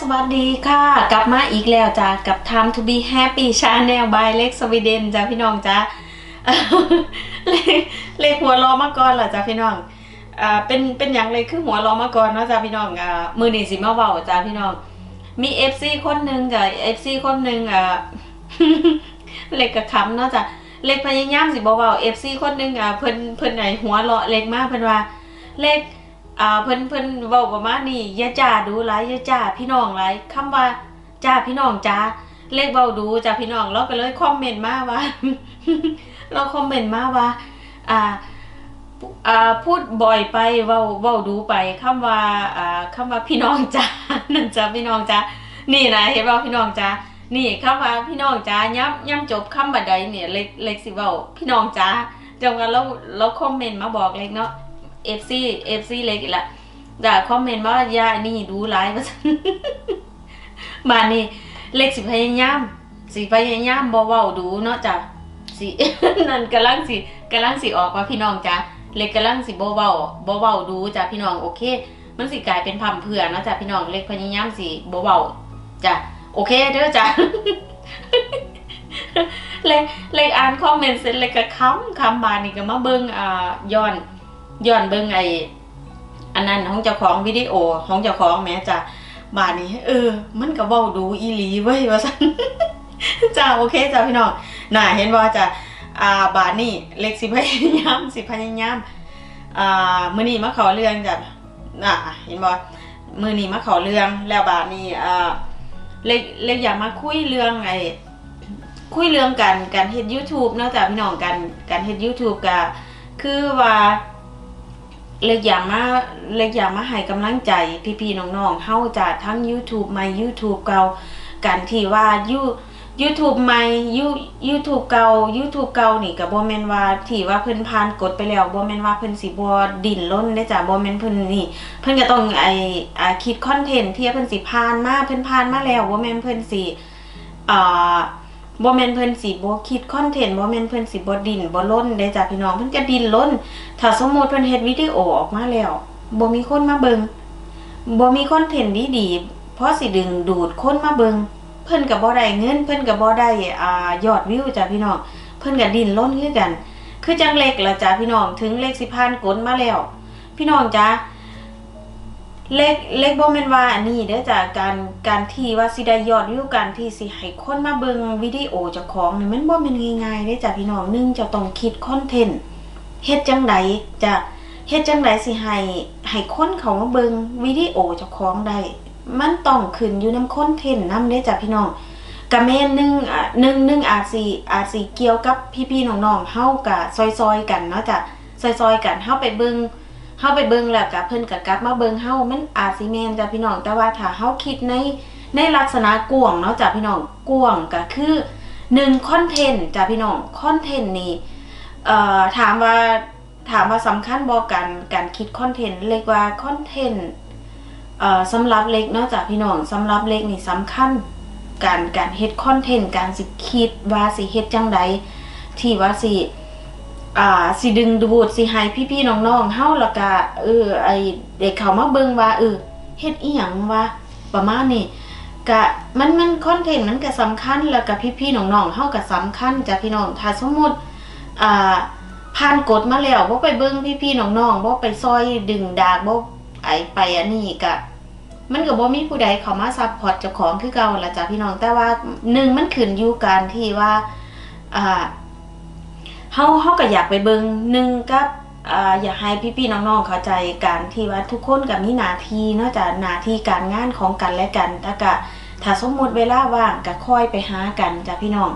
สวัสดีค่ะ กลับมาอีกแล้วจ้ากับ Time to be happy channel by เล็กสวีเดนจ้าพี่น้องจ้าเลขเลขหัวรอมาก่อนเหรอจ้าพี่น้องอ่าเป็นเป็นอย่างเลยคือหัวรอมาก่อนเนาะจ้าพี่น้องอ่ามือหนี่สิมาเบาจ้าพี่น้อง มี FC คนหนึ่งจ้ะ FC คนหนึ่งอ่าเล็กกับคำเนาะจ้ะเล็กพยายามสิเบ่เบา FC คนหนึ่งอ่าเพิ่นเพิ่นไหนหัวราะเล็กมากเพิ่นว่าเล็ก อ่าเพิ่นเพิ่นเว้าประมาณนี้อย่าจ้าดูหลายอย่าจ้าพี่น้องหลายคำว่าจ้าพี่น้องจ้าเลขเว้าดูจ้าพี่น้องเราก็เลยคอมเมนต์มาว่า เราคอมเมนต์มาว่า อ่าอ่าพูดบ่อยไปเว้าเว้าดูไปคำว่าอ่าคำว่าพี่น้องจ้านั่นจ้าพี่น้องจ้านี่นะเห็นบ่พี่น้องจ้านี่คำว่าพี่น้องจ้าย้ำย้ำจบคำบัดใดเนี่ยเล็กเล็กสิเว้าพี่น้องจ้าจังว่าเราเราคอมเมนต์มาบอกเล็กเนาะ FC FC เอฟซีเล็กอีกละด่าคอมเมนต์ว่าย่านี่ดูไลฟ์ว่าซั่นมานี่เล็กสิพยายามสิพยายามบ่เว้าดูเนาะจ้ะสินั่นกำลังสิกำลังสิออกว่าพี่น้องจ้ะเล็กกำลังสิบ่เว้าบ่เว้าดูจ้ะพี่น้องโอเค มันสิกลายเป็นพัมเพื่อเนาะจ้ะพี่น้องเล็กพยายามสิบ่เว้าจ้ะโอเคเด้อจ้ะเล็กเล็กอ่านคอมเมนต์เสร็จเล็กก็ค้ำค้ำบานนี่ก็มาเบิ่งอ่าย้อน ย้อนเบิ่งไออันนั้นของเจ้าของวิดีโอของเจ้าของแม่จ้ะบาดนี้เออ มันก็เว้าดูอีหลีเว้ยว่าซั่นจ้าโอเคจ้าพี่น้องน่ะเห็นบ่จ้ะอ่าบาดนี้เล็กสิพยายามสิพยายามอ่ามื้อนี้มาขอเรื่องจ้ะน่ะเห็นบ่มื้อนี้มาขอเรื่องแล้วบาดนี้อ่าเล็กเล็กอยากมาคุยเรื่องไอคุยเรื่องการการเฮ็ด YouTube เนาะจ้ะพี่น้องการการเฮ็ด YouTube ก็คือว่า เล็กอยากมาเล็กอยากมาให้กำลังใจพี่ๆน้องๆเฮาจากทั้ง YouTube ใหม่ YouTube เก่ากันที่ว่า You YouTube ใหม่ You YouTube เก่า YouTube เก่านี่ก็บ่แมนว่าที่ว่าเพิ่นผ่านกฎไปแล้วโบ่แมนว่าเพิ่นสิบ่ดิ้นรนได้จ้ะบ่แมนเพิ่นนี่ เพิ่นก็ต้องไออ่าคิดคอนเทนต์ที่เพิ่นสิผ่านมาเพิ่นผ่านมาแล้วโบ่แมนเพิ่นสิอ่า บ่แมนเพิ่นสิบ่คิดคอนเทนต์บ่แมนเพิ่นสิบ่ดิ้นบ่ล้นได้จ้ะพี่น้องเพิ่นก็ดินล้น ถ้าสมมติเพิ่นเฮ็ดวิดีโอออกมาแล้วบ่มีคนมาเบิงบ่มีคอนเทนต์ดีๆเพราะสิดึงดูดคนมาเบิงเพิ่นก็บ่ได้เงิน เพิ่นก็บ่ได้อ่ายอดวิวจ้ะพี่น้องเพิ่นก็ดิ้นรนคือกัน คือจังเล็กละจ้ะพี่น้องถึงเล็กสิผ่านกฎมาแล้ว พี่น้องจ้ะ เล็กเล็กบ่แม่นว่าอันนี้เด้อจ้ะการการที่ว่าสิได้ยอดวิวการที่สิให้คนมาเบิงวิดีโอเจ้าของนี่มันบ่แม่นง่ายๆเด้อจ้ะพี่น้องหนึงจะต้องคิดคอนเทนต์เฮ็ดจังไดจะเฮ็ดจังไดสิให้ให้คนเขามาเบิ่งวิดีโอเจ้าของได้มันต้องขึ้นอยู่นำคอนเทนต์นำเด้จ้ะพี่น้องกะแม่นหนึงอะหนึ่งหนึ่งอาจสิอาจสิเกี่ยวกับพี่ๆน้องๆเฮากะซอยๆกันเนาะจ้ะซอยๆกันเฮาไปเบิ่ง เฮาไปเบิ่งแล้วกะเพิ่นก็กลับมาเบิ่งเฮามันอาจสิแม่นจ้ะพี่น้อง แต่ว่าถ้าเฮาคิดในในลักษณะกวงเนาะจ้ะพี่น้องกวงก็คือหนึ่งคอนเทนต์จ้ะพี่น้องคอนเทนต์นี่เอ่อถามว่าถามว่าสำคัญบอกการการคิดคอนเทนต์เรียกว่าคอนเทนต์เอ่อสำหรับเล็กเนอกจากพี่น้องสำหรับเล็กนี่สำคัญการการเฮ็ดคอนเทนต์การสิคิดว่าสิเฮ็ดจังใดที่ว่าสิ อ่าสิดึงดูดสิให้พี่ๆน้องๆเฮาแล้วก็เออไอเด็กเขามาเบิ่งว่าเออเฮ็ดอีหยังวะประมาณนี้ก็มันมันคอนเทนต์มันก็สำคัญแล้วก็พี่ๆน้องๆเฮาก็สำคัญจ้ะพี่น้องถ้าสมมุติอ่าผ่านกฎมาแล้วบ่ไปเบิ่งพี่ๆน้องๆบ่ไปซอยดึงดากบ่ไอไปอันนี้ก็มันก็บ่มีผู้ใดเข้ามาซัพพอร์ตเจ้าของคือเก่าล่ะจ้ะพี่น้องแต่ว่าหนึ่งมันขึ้นอยู่การที่ว่าอ่า เฮาเฮาก็อยากไปเบิงหนึ่งกับอยากให้พี่ๆน้องๆเข้าใจการที่ว่าทุกคนก็มีหน้าที่นาะจ้ะหน้าที่การงานของกันและกันแต่ก็ถ้าสมมติเวลาว่างก็ค่อยไปหากันจ้ะพี่น้อง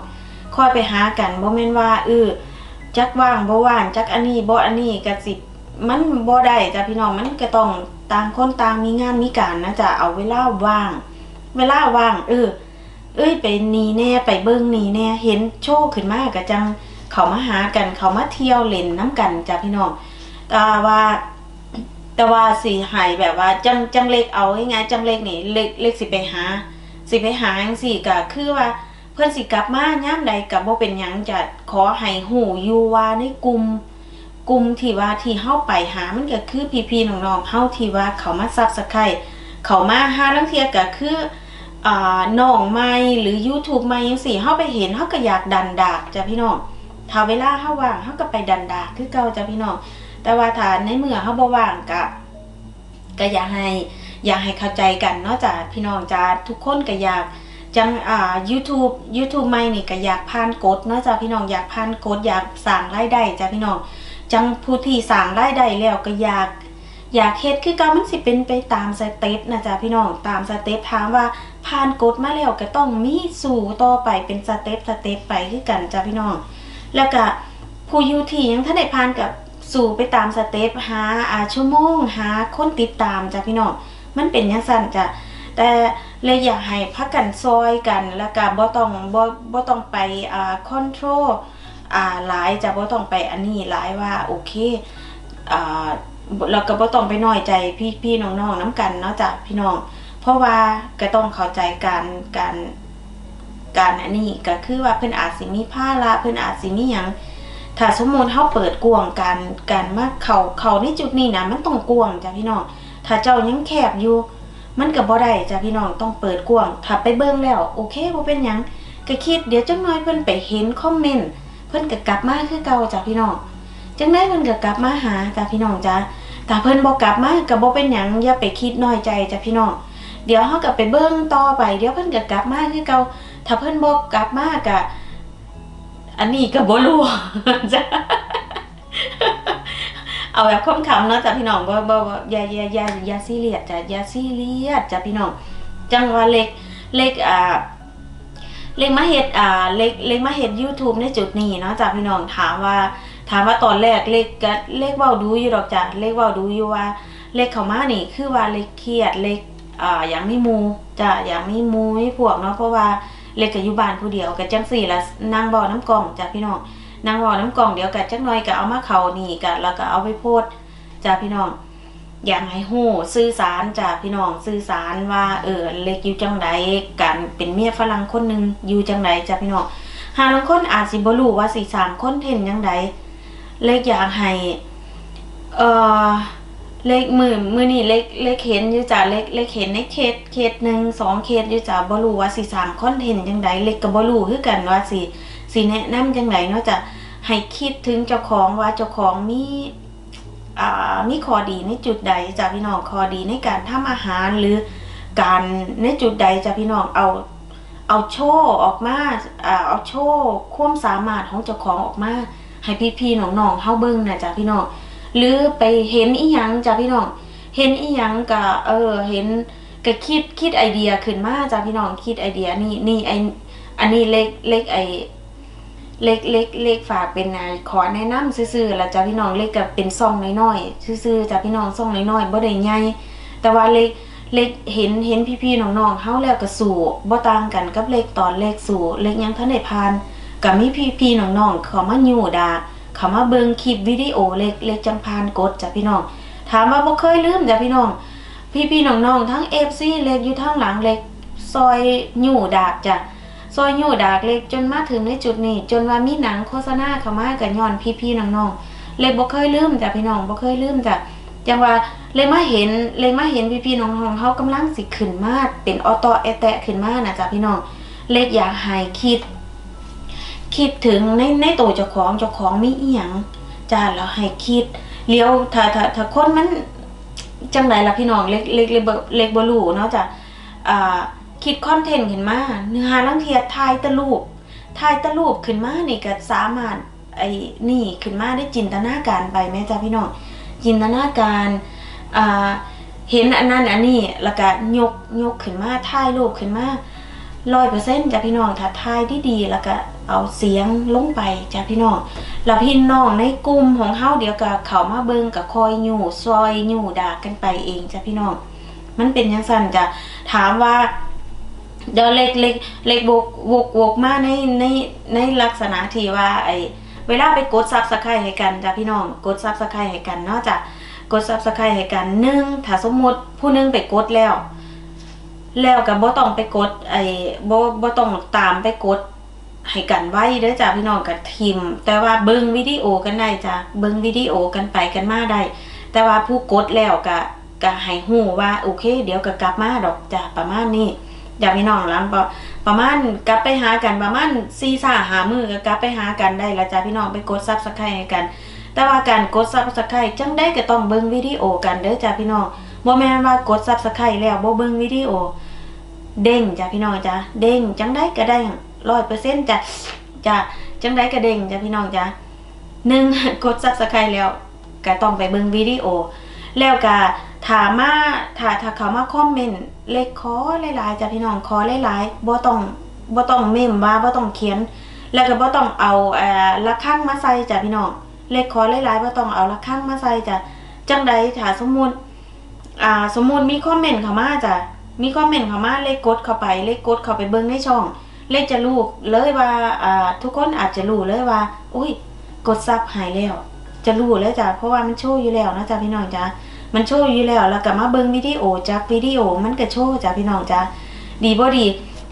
ค่อยไปหากันบ่แม่นว่าเออจักว่างบ่ว่างจักอันนี้บ่อันนี้ก็สิมันบ่ได้จ้ะพี่น้องมันก็ต้องต่างคนต่างมีงานมีการนะจะเอาเวลาว่าง เวลาว่างเออเอ้ยไปนีแน่ไปเบิ่งนีแน่เห็นโชว์ขึ้นมาก็จัง เขามาหากันเขามาเที่ยวเล่นน้ำกันจ้ะพี่น้องแต่ว่า แต่ว่าสิให้แบบว่าจังจังเล็กเอาง่ายๆจังเล็กนี่เล็กเล็กสิไปหา สิไปหาจังซี่ก็คือว่าเพื่อนสิกลับมายามใดกับบ่เป็นยังจะขอให้หูอยู่ว่าในกลุ่มกลุ่มที่ว่าที่เฮาไปหามันก็คือพี่ๆน้องๆเฮาที่ว่าเขามาซับสไครเขามาหาลังเทียก็คืออ่าน้องใหม่หรือ YouTube ใหม่จังซี่เฮาไปเห็นเฮาก็อยากดันดากจ้ะพี่น้อง ถ้าเวลาเฮาว่างเฮาก็ไปดันดาคือเก่าจ้ะพี่น้องแต่ว่าถ้าในเมื่อเฮาบ่ว่างก็ก็อยากให้อยากให้เข้าใจกันเนาะจ้ะพี่น้องจ้ะทุกคนก็อยากจังอ่า YouTube YouTube ใหม่นี่ก็อยากผ่านกฎเนาะจ้ะพี่น้องอยากผ่านกฎอยากสร้างรายได้จ้ะพี่น้องจังผู้ที่สร้างรายได้แล้วก็อยากอยากเฮ็ดคือเก่ามันสิเป็นไปตามสเต็ปนะจ๊ะพี่น้องตามสเต็ปถามว่าผ่านกฎมาแล้วก็ต้องมีสู่ต่อไปเป็นสเต็ปสเต็ปไปคือกันจ้ะพี่น้อง แล้วก็ผู้อยู่ที่ยังท่านได้ผ่านกับสู่ไปตามสเต็ปหาอาชั่วโมงหาคนติดตามจ้ะพี่น้องมันเป็นจังซั่นจ้ะแต่เลยอยากให้พักกันซอยกันแล้วก็บ่ต้องบ่บ่ต้องไปอ่าคอนโทรลอ่าหลายจะบ่ต้องไปอันนี้หลายว่าโอเคอ่าเราก็บ่ต้องไปน้อยใจพี่พี่น้องๆน้ำกันเนาะจ้ะพี่น้อง เพราะว่าก็ต้องเข้าใจการการ การอันนี้ก็คือว่าเพิ่นอาจสิมีภาระเพิ่นอาจสิมีหยังถ้าสมมติเฮาเปิดกวงการการมาเขาเขาในจุดนี้นะมันต้องกวงจ้ะพี่น้องถ้าเจ้ายังแคบอยู่ มันก็บ่ได้จ้ะพี่น้องต้องเปิดกวงถ้าไปเบิ่งแล้ว โอเคบ่เป็นหยังก็คิดเดี๋ยวจังน้อยเพิ่นไปเห็นคอมเมนต์เพิ่นก็กลับมาคือเก่าจ้ะพี่น้องจังได้เพิ่นก็กลับมาหาจ้ะพี่น้องจ้ะถ้าเพิ่นบ่กลับมาก็บ่เป็นหยังอย่าไปคิดน้อยใจจ้ะพี่น้องเดี๋ยวเฮาก็ไปเบิ่งต่อไปเดี๋ยวเพิ่นก็กลับมาคือเก่า ถ้าเพิ่อนบ่กลับมาก็อันนี้ก็บ่รู้จ้ะเอาแบบคำเนาะจ้ะพี่น้องบ่บ่บ่อย่าอย่าอย่าอย่าซีเรียสจ้ะอย่าซีเรียสจ้ะพี่น้องจังว่าเล็กเล็กอ่าเล็กมาเฮ็ดอ่าเล็กเล็กมาเฮ็ด YouTube ในจุดนี้เนาะจ้ะพี่น้องถามว่า ถามว่าตอนแรกเล็กก็เล็กเว้าดูอยู่ดอกจ้ะเล็กเว้าดูอยู่ว่าเล็กเข้ามานี่คือว่าเล็กเครียดเล็กอ่าอยากมีมูจ้ะอยากมีมู่มีพวกเนาะเพราะว่า เล็กก็อยู่บ้านผู้เดียวก็จังซี่ละนางเว้าน้ำกล่องจ้ะพี่น้องนางเว้าน้ำกล่องเดียวก็จักหน่อยก็เอามาเขานี่ก็แล้วก็เอาไปโพสต์จ้ะพี่น้องอยากให้ฮู้สื่อสารจ้ะพี่น้องสื่อสารว่าเออเล็กอยู่จังใดการเป็นเมียฝรั่งคนหนึ่งอยู่จังใดจ้ะพี่น้องหาลางคนอาจสิบ่รู้ว่าสิสางคนเทนต์จังใดเล็กอยากให้เอ่อ เล็กมือมือนี่เล็กเล็กเห็นอยู่จ้ะเล็กเล็กเห็นในเคสเคสหนึ่งสองเคสอยู่จ้ะบ่รู้ว่าสิสร้างคอนเทนต์จังใดเล็กก็บ่รู้คือกันว่าสิสิแนะนำจังใดเนาะจ้ะให้คิดถึงเจ้าของว่าเจ้าของมีอ่ามีข้อดีในจุดใดจ้ะพี่น้องข้อดีในการทำอาหารหรือการในจุดใดจ้ะพี่น้องเอาเอาโชว์ออกมาอ่าเอาโชว์ความสามารถของเจ้าของออกมาให้พี่ๆน้องๆเฮาเบิ่งนะจ้ะพี่น้อง หรือไปเห็นอีหยังจ้ะพี่น้อง เห็นอีหยังก็เออ เห็นก็คิดคิดไอเดียขึ้นมาจ้ะพี่น้องคิดไอเดียนี่นี่ไออันนี้เล็กเล็กไอเล็กเล็กเล็กฝากเป็นอ่าขอแนะนำซื่อๆแล้วจ้ะพี่น้องเล็กก็เป็นซองน้อยๆซื่อๆจ้ะพี่น้องซองน้อยๆบ่ได้ใหญ่แต่ว่าเล็กเล็กเห็นเห็นพี่ๆน้องๆเฮาแล้วก็สู้บ่ต่างกันกับเล็กตอนเล็กสู้เล็กยังทันได้ผ่านก็มีพี่ๆน้องๆเขามาอยู่ดา เขามาเบิ่งคลิปวิดีโอเล็กเล็กจังพานกดจ้ะพี่น้อง ถามว่าบ่เคยลืมจ้ะพี่น้อง พี่ๆน้องๆทั้ง FC เล็กอยู่ทางหลังเล็กซอยอยู่ดากจ้ะซอยอยู่ดากเล็กจนมาถึงในจุดนี้ จนว่ามีหนังโฆษณาเข้ามาก็ย้อนพี่ๆน้องๆเล็กบ่เคยลืมจ้ะพี่น้องบ่เคยลืมจ้ะจังว่าเล็กมาเห็นเล็กมาเห็นพี่ๆน้องๆเฮากำลังสิขึ้นมาเป็นออโตแอแตะขึ้นมานะจ้ะพี่น้องเล็กอยากให้คิด คิดถึงในในตัวเจ้าของเจ้าของมีอีหยังจ้าแล้วให้คิดเลี้ยวถ้าถ้าถ้าคนมันจังไดล่ะพี่น้องเล็กเล็กเล็กบ่เล็กบ่รู้เนาะจ้ะอ่าคิดคอนเทนต์ขึ้นมาเนื้อหาลังเทียถ่ายตะรูปถ่ายตะรูปขึ้นมานี่ก็สามารถไอ้นี่ขึ้นมาได้จินตนาการไปแม่จ้ะพี่น้องจินตนาการอ่าเห็นอันนั้นอันนี้แล้วก็ยกยกขึ้นมาถ่ายรูปขึ้นมาร้อยเปอร์เซ็นต์จ้ะพี่น้องถ้าทายดีดีๆแล้วก็ เอาเสียงลงไปจ้ะพี่น้องแล้วพี่น้องในกลุ่มของเฮาเดี๋ยวก็เขามาเบิงกับคอยอยู่ซอยอยู่ด่ากันไปเองจ้ะพี่น้องมันเป็นยังสั่นจ้ะถามว่าเดี๋ยวเล็กเล็กเล็กบวกวกวกมาในในในลักษณะที่ว่าไอเวลาไปกดซับสไครต์ให้กันจ้ะพี่น้องกดซับสไครต์ให้กันเนาะจ้ะกดซับสไครต์ให้กันหนึ่งถ้าสมมติผู้นึงไปกดแล้ว แล้วก็บ่ต้องไปกดไอ้บ่บ่ต้องตามไปกด ให้กันไว้เด้อจ้ะพี่น้องกับทีม แต่ว่าเบิ่งวิดีโอกันได้จ้ะเบิ่งวิดีโอกันไปกันมาได้ แต่ว่าผู้กดแล้วก็ก็ให้ฮู้ว่าโอเค เดี๋ยวก็กลับมาดอกจ้ะประมาณนี้จ้ะพี่น้องหลังปะประมาณกลับไปหากันประมาณ4 5 5มื้อก็กลับไปหากันได้ละจ้ะพี่น้องไปกด Subscribe ให้กัน แต่ว่าการกด Subscribe จังได้ก็ต้องเบิ่งวิดีโอกันเด้อจ้ะพี่น้องบ่แม่นว่ากด Subscribe แล้วบ่เบิ่งวิดีโอ เด้งจ้ะพี่น้องจ้ะเด้งจังได้ก็ได้ 100%จ้ะจะจังได้ก็เด้งจ้ะพี่น้องจ้ะหนึ่งกด Subscribe แล้วก็ต้องไปเบิ่งวิดีโอ แล้วก็ถามมาถ้าถ้าเขามาคอมเมนต์เลขขอหลายๆจ้ะพี่น้องขอหลายๆบ่ต้องบ่ต้องเมมว่าบ่ต้องเขียน แล้วก็บ่ต้องเอาเอ่อละครั้งมาใส่จ้ะพี่น้องเลขขอหลายๆบ่ต้องเอาละครั้งมาใส่จ้ะจังใดถ้าสมมุติอ่าสมมุติมีคอมเมนต์เข้ามาจ้ะมีคอมเมนต์เข้ามาเลขกดเข้าไปเลขกดเข้าไปเบิ่งในช่อง เลขจะรู้เลยว่าอ่าทุกคนอาจจะรู้เลยว่า อุ้ย กดซับหายแล้ว จะรู้เลยจ้ะเพราะว่ามันโชว์อยู่แล้วนะจ้ะพี่น้องจ้ะมันโชว์อยู่แล้วแล้วก็มาเบิ่งวิดีโอจากวิดีโอมันก็โชว์จ้ะพี่น้องจ้ะดีบ่ดี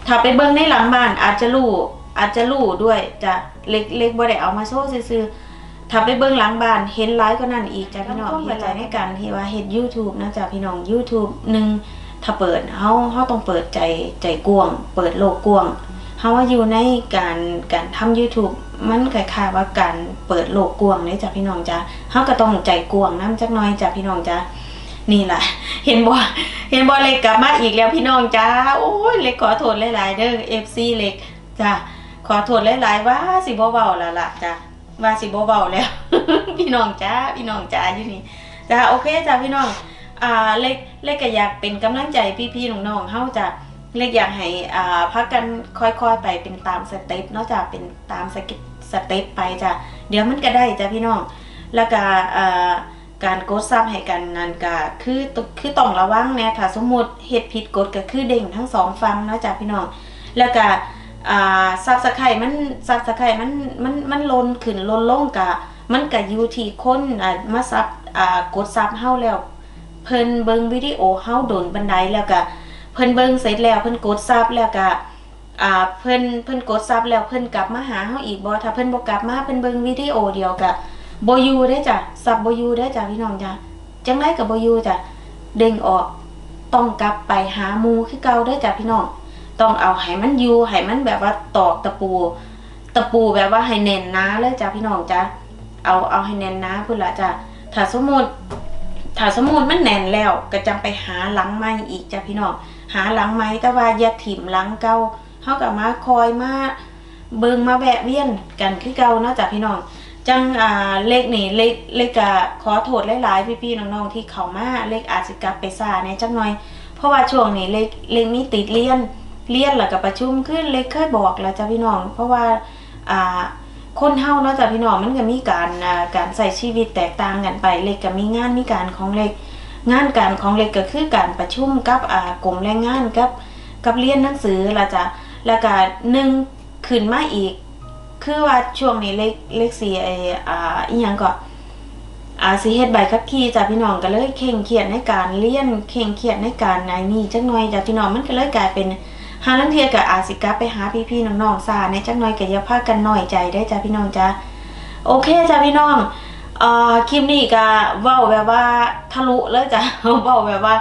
ถ้าไปเบิ่งในหลังบ้านอาจจะรู้อาจจะรู้ด้วยจ้ะเล็กเล็กบ่ได้เอามาโชว์ซื่อๆถ้าไปเบิ่งหลังบ้านเห็นหลายก็นั่นอีกจ้ะพี่น้องเห็นใจในการที่ว่าเฮ็ด YouTube นะจ้ะพี่น้อง YouTube หนึ่งถ้าเปิดเฮาเฮาต้องเปิดใจใจกว้างเปิดโลกกว้าง เฮาะว่าอยู่ในการการทำ YouTube มันคล้ายๆว่าการเปิดโลกกว้างเลยจ้ะพี่น้องจ้ะเฮาก็ต้องใจกวงน้ำจักหน่อยจ้ะพี่น้องจ้ะนี่แหละเห็นบ่เห็นบ่เล็กกลับมาอีกแล้วพี่น้องจ้าโอ้ยเล็กขอโทษหลายๆเด้อ FC เล็กจ้ะขอโทษหลายๆว่าสิบเว้าแล้วล่ะจ้ะว่าสิบเว้าแล้ว พี่น้องจ้าพี่น้องจ้าอยู่นี่จ้ะโอเคจ้ะพี่น้องอ่าเล็กเล็กก็อยากเป็นกำลังใจพี่ๆน้องๆเฮาจ้ะ เล็กอยากให้อ่าพักกันค่อยๆไปเป็นตามสเต็ปนาะจ้ะเป็นตามสกิสเต็ปไปจ้ะเดี๋ยวมันก็ได้จ้ะพี่น้อง แล้วก็อ่าการกดซับให้กันนั่นก็คือคือต้องระวังแน่ถ้าสมมติเฮ็ดผิดกฎก็คือเด้งทั้งสองฝั่งเนาะจ้ะพี่น้องแล้วก็อ่าซับสไครมันซับสไครมันมันมันลนขึ้นลนลงกะมันก็อยู่ที่คนอ่ามาซับอ่ากดซับเฮาแล้ว เพิ่นเบิงวิดีโอเฮาโดนบันไดแล้วก็ เพิ่นเบิ่งเสร็จแล้วเพิ่นกดซับแล้วก็อ่าเพิ่นเพิ่นกดซับแล้วเพิ่นกลับมาหาเฮาอีกบ่ถ้าเพิ่นบ่กลับมาเพิ่นเบิ่งวิดีโอเดียวก็บ่อยู่เด้จ้ะซับบ่อยู่เด้จ้ะพี่น้องจ้ะจังไดก็บ่อยู่จ้ะเด้งออกต้องกลับไปหาหมู่คือเก่าเด้จ้ะพี่น้องต้องเอาให้มันอยู่ให้มันแบบว่าตอกตะปู ตะปูแบบว่าให้แน่นนาเลยจ้ะพี่น้องจ้ะเอาเอาให้แน่นหนาพุ่นละจ้ะถ้าสมมุติถ้าสมมุติมันแน่นแล้วก็จังไปหาหลังใหม่อีกจ้ะพี่น้อง หาหลังไม้แต่ว่าอย่าถิ่มหลังเก่าเฮากับมาคอยมาเบิงมาแวะเวียนกันคือเก่าเนาะจ้ะพี่น้องจังอ่าเลขนี่เลขเลขก็ขอโทษหลายๆพี่ๆน้องๆที่เขามาเลขอาจสิกลับไปซ่าแหน่จักหน่อย เพราะว่าช่วงนี้เลขเลขมีติดเรียนเรียนแล้วก็ประชุมขึ้นเลขเคยบอกแล้วจ้ะพี่น้อง เพราะว่าอ่าคนเฮาเนาะจ้ะพี่น้องมันก็มีการการใช้ชีวิตแตกต่างกันไป เลขก็มีงานมีการของเลข งานการของเล็กก็คือการประชุมกับอ่ากลุ่มแรงงานกับกับเรียนหนังสือละจ้ะแล้วก็หนึ่งขึ้นมาอีก คือว่าช่วงนี้เล็กเล็กสีไออ่าอีหยังก็อ่าสิเฮ็ดใบขับขี่จ้ะพี่น้องก็เลยเข่งเครียดในการเรียนเข่งเครียดในการในนี่จักหน่อยจ้ะพี่น้องมันก็เลยกลายเป็นหาลังเทียก็อาสิกลับไปหาพี่ๆน้องๆซาในจักหน่อยก็อย่าพากันหน้อยใจได้จ้ะพี่น้องจ้ะโอเคจ้ะพี่น้อง เอ่อคลิปนี้ก็เว้าแบบว่าทะลุเลยจ้ะเว้าแบบว่า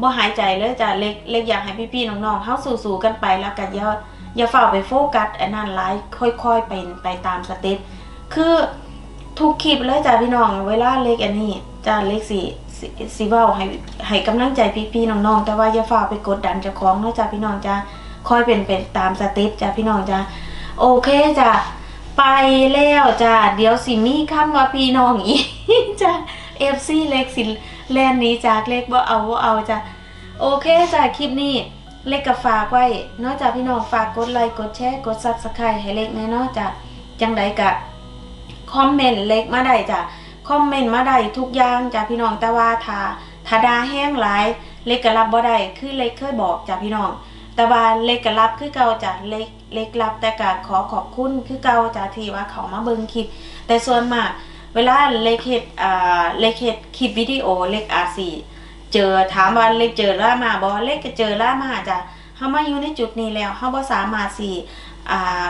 บ่หายใจเลยจ้ะเล็กเล็กอยากให้พี่ๆน้องๆเฮาสู่ๆกันไปแล้วก็อย่าอย่าเฝ้าไปโฟกัสอันนั้นหลายค่อยๆเป็นไปตามสเต็ปคือทุกคลิปเลยจ้ะพี่น้องเวลาเล็กอันนี้จ้ะเล็กสิสิสิเว้าให้ให้กำลังใจพี่ๆน้องๆแต่ว่าอย่าเฝ้าไปกดดันเจ้าของเนาะจ้ะพี่น้องจ้ะค่อยเป็นไปตามสเต็ปจ้ะพี่น้องจ้ะโอเคจ้ะ ไปแล้วจ้ะเดี๋ยวสิมีคำว่าพี่น้องอีกจ้ะเอฟซีเล็กสิแลนนี้จากเล็กบ่เอาบ่เอาจ้ะโอเคจ้ะคลิปนี้เล็กก็ฝากไว้นอกจากพี่น้องฝากกดไลค์กดแชร์กดซับสไครต์ให้เล็กแน่นอนจ้ะจังใดกะคอมเมนต์เล็กมาได้จ้ะคอมเมนต์มาได้ทุกอย่างจ้ะพี่น้องแต่ว่าถ้าถ้าดาแห้งหลายเล็กก็รับบ่ได้คือเล็กเคยบอกจ้ะพี่น้อง แต่ว่าเล็กก็รับคือเก่าจ้ะเล็กเล็กรับแต่ก็ขอขอบคุณคือเก่าจ้ะที่ว่าเขามาเบิ่งคลิป แต่ส่วนมากเวลาเล็กเฮ็ดอ่าเล็กเฮ็ดคลิปวิดีโอเล็กอาจสิเจอถามว่าเล็กเจอล่ามาบ่เล็กก็เจอล่ามาจ้ะเฮามาอยู่ในจุดนี้แล้วเฮาบ่สามารถสิอ่า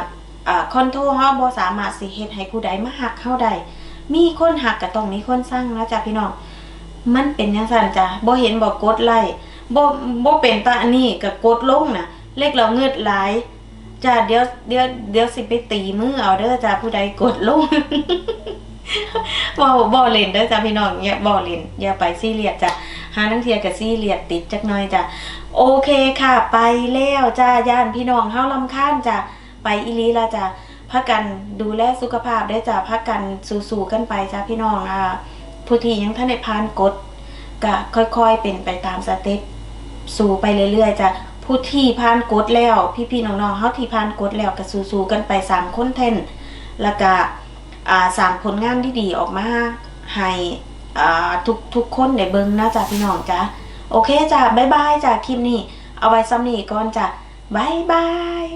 อ่าคอนโทรเฮาบ่สามารถสิเฮ็ดให้ผู้ใดมาฮักเฮาได้มีคนฮักก็ต้องมีคนสั่งนะจ้ะพี่น้องมันเป็นจังซั่นจ้ะบ่เห็นบ่กดไลค์ บ่บ่เป็นตาอันนี้ก็กดลงน่ะ เลขเราเงืดหลายจ้ะเดี๋ยวเดี๋ยวเดี๋ยวสิไปตีมือเอาเด้อจ้ะผู้ใดกดลงบ่บ่เล่นเด้อจ้ะพี่น้องอย่าบ่เล่นอย่าไปซีเรียสจ้ะหานังเทียกับซีเรียสติดจักหน่อยจ้ะโอเคค่ะ ไปแล้วจ้าย่านพี่น้องเฮาลำคาญจ้ะไปอีลีละจ้ะพักกันดูแลสุขภาพได้จ้ะพักกันสู้ๆกันไปจ้ะพี่น้องอ่าผู้ที่ยังท่านได้ผ่านกฎก็ค่อยๆเป็นไปตามสเต็ป สู่ไปเรื่อยๆจ้ะผู้ที่ผ่านกดแล้ว พี่ๆน้องๆเฮาที่ผ่านกดแล้วก็สู้ๆกันไปสามคนเท่นแล้วก็สร้างผลงานที่ดีออกมาให้ทุกทุกคนได้เบิ่งนะจ๊ะพี่น้องจ้ะโอเคจ้ะบ๊ายบายจ้ะคลิปนี้เอาไว้ซ้ำนี้ก่อนจ้ะบ๊ายบาย